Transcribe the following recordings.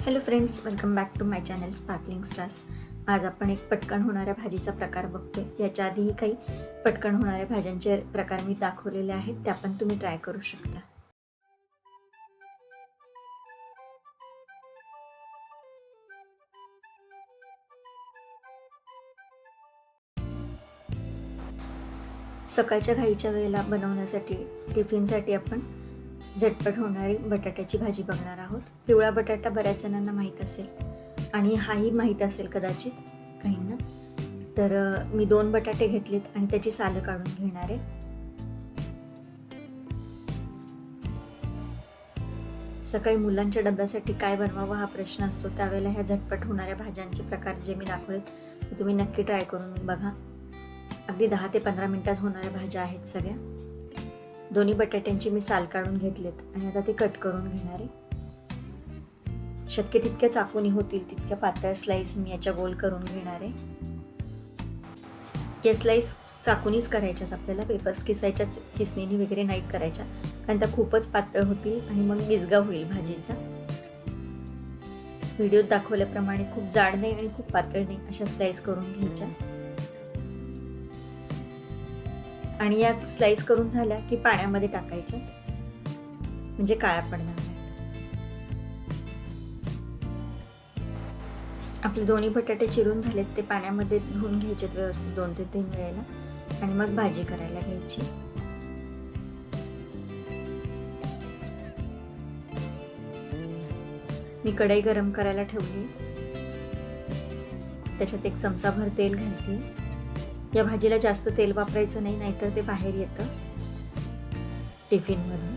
Hello friends welcome back to my channel sparkling stars आज आपण एक पटकन होणाऱ्या भाजीचा प्रकार बघतोय. याच्या आधीही काही पटकन होणाऱ्या भाज्यांचे प्रकार मी दाखवलेले आहेत त्या पण तुम्ही ट्राय करू शकता. सकाळच्या घाईच्या वेळेला बनवण्यासाठी टिफिनसाठी आपण झटपट होणारी बटाट्याची भाजी बघणार आहोत. पिवळा बटाटा बऱ्याच जणांना माहीत असेल आणि हाही माहीत असेल कदाचित काहींना. तर मी दोन बटाटे घेतलेत आणि त्याची सालं काढून घेणार आहे. सकाळी मुलांच्या डब्यासाठी काय बनवावं हा प्रश्न असतो त्यावेळेला ह्या झटपट होणाऱ्या भाज्यांचे प्रकार जे मी दाखवलेत ते तुम्ही नक्की ट्राय करून बघा. अगदी दहा ते पंधरा मिनिटात होणाऱ्या भाज्या आहेत सगळ्या. दोन्ही बटाट्यांची मी साल काढून घेतलेत आणि आता ते कट करून घेणार आहे. शक्य तितक्या चाकूनी होतील तितक्या पातळ स्लाईस मी याच्या गोल करून घेणार आहे. या स्लाईस चाकूनीच करायच्यात आपल्याला पेपर्स किसायच्याच किसणीने वगैरे नाही करायच्या कारण त्या खूपच पातळ होतील आणि मग मिसगा होईल भाजीचा. व्हिडिओत दाखवल्याप्रमाणे खूप जाड नाही आणि खूप पातळ नाही अशा स्लाईस करून घ्यायच्या. आणि या स्लाइस करून झाल्या की पाण्यामध्ये टाकायच्या. म्हणजे काळ्या पडणार नाहीत आपले दोन्ही बटाटे चिरून झालेत ते पाण्यामध्ये धुवून घ्यायचे व्यवस्थित दोन ते तीन वेळेला. आणि मग भाजी करायला घ्यायची. मी कढई गरम करायला ठेवली. त्याच्यात एक चमचाभर तेल घालते या भाजीला जास्त तेल वापरायचं नाही नाहीतर ते बाहेर येतं. टिफिनमधून.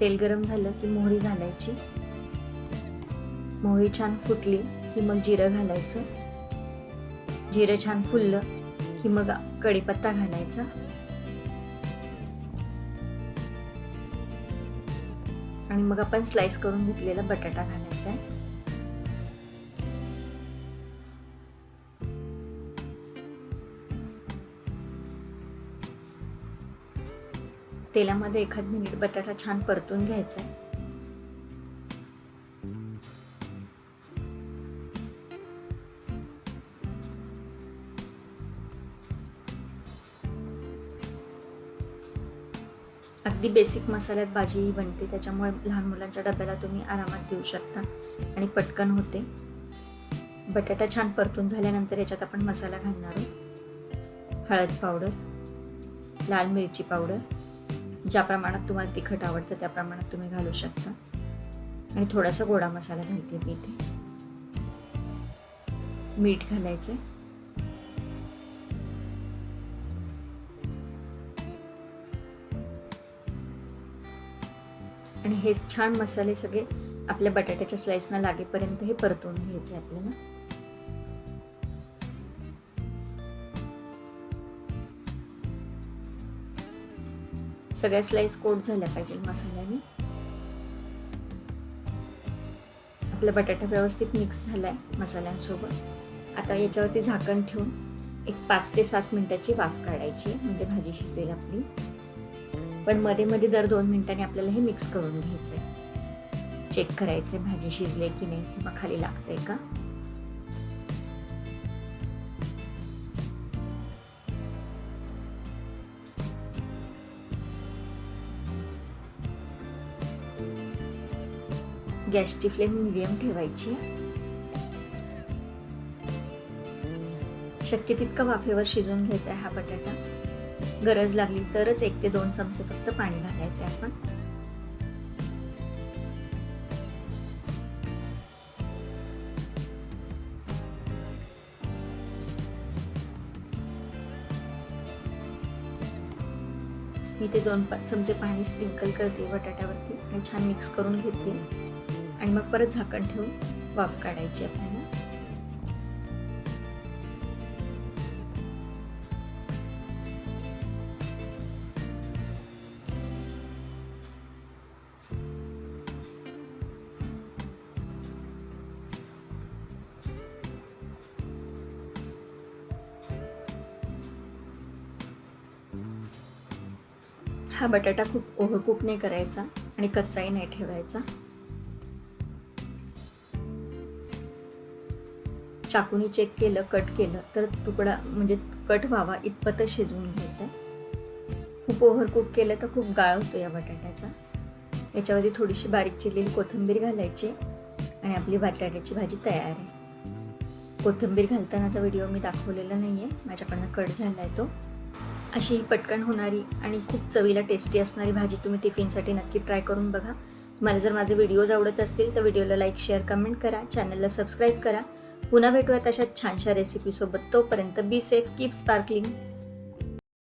तेल गरम झालं की मोहरी घालायची. मोहरी छान फुटली की मग जिरं घालायचं. जिरं छान फुललं की मग कढीपत्ता घालायचा. आणि मग आपण स्लाइस करून घेतलेला बटाटा घालायचा आहे. तेलामध्ये एखाद मिनिट बटाटा छान परतून घ्यायचा. आहे अगदी बेसिक मसाल्यात भाजी ही बनते त्याच्यामुळे लहान मुलांच्या डब्याला तुम्ही आरामात देऊ शकता आणि पटकन होते. बटाटा छान परतून झाल्यानंतर याच्यात आपण मसाला घालणार आहोत. हळद पावडर लाल मिरची पावडर ज्या प्रमाणात तुम्हाला तिखट आवडतं त्या प्रमाणात तुम्ही घालू शकता. आणि थोडासा गोडा मसाला घालते मी इथे. मीठ घालायचं आणि हे छान मसाले सगळे आपल्या बटाट्याच्या स्लाइसना लागेपर्यंत हे परतून घ्यायचे आपल्याला. सगळ्या स्लाइस कोट झाल्या पाहिजे मसाल्याने. आपला बटाटा व्यवस्थित मिक्स झालाय मसाल्यांसोबत. आता याच्यावरती झाकण ठेवून एक पाच ते सात मिनिटाची वाफ काढायची म्हणजे भाजी शिजेल आपली. पण मध्ये मध्ये दर दोन मिनिटांनी आपल्याला हे मिक्स करून घ्यायचंय. चेक करायचंय भाजी शिजले की नाही किंवा खाली लागतंय का. गॅसची फ्लेम मिडियम ठेवायची. शक्य तितकं वाफेवर शिजवून घ्यायचा आहे हा बटाटा. गरज लागली तरच एक ते दोन चमचे फक्त पाणी घालायचे आपण. मी ते दोन पाच चमचे पाणी स्प्रिंकल करते बटाट्यावरती आणि छान मिक्स करून घेते. आणि मग परत झाकण ठेवून वाफ काढायची आपल्याला. हा बटाटा खूप ओव्हरकुक नाही करायचा आणि कच्चाही नाही ठेवायचा. चाकूनी चेक केलं कट केलं तर तुकडा म्हणजे कट व्हावा इतपतच शिजवून घ्यायचं आहे खूप ओव्हर कुक केलं तर खूप गाळ होतो या बटाट्याचा. याच्यावरती थोडीशी बारीक चिरलेली कोथिंबीर घालायची आणि आपली बटाट्याची भाजी तयार आहे. कोथिंबीर घालतानाचा व्हिडिओ मी दाखवलेला नाही आहे माझ्याकडनं कट झाला आहे तो. अशी ही पटकन होणारी आणि खूप चवीला टेस्टी असणारी भाजी तुम्ही टिफिनसाठी नक्की ट्राय करून बघा. तुम्हाला जर माझे व्हिडिओज आवडत असतील तर व्हिडिओला लाईक शेअर कमेंट करा. चॅनलला सबस्क्राईब करा. पुन्हा भेटूयात अशा छानशा रेसिपीसोबत तोपर्यंत बी सेफ कीप स्पार्कलिंग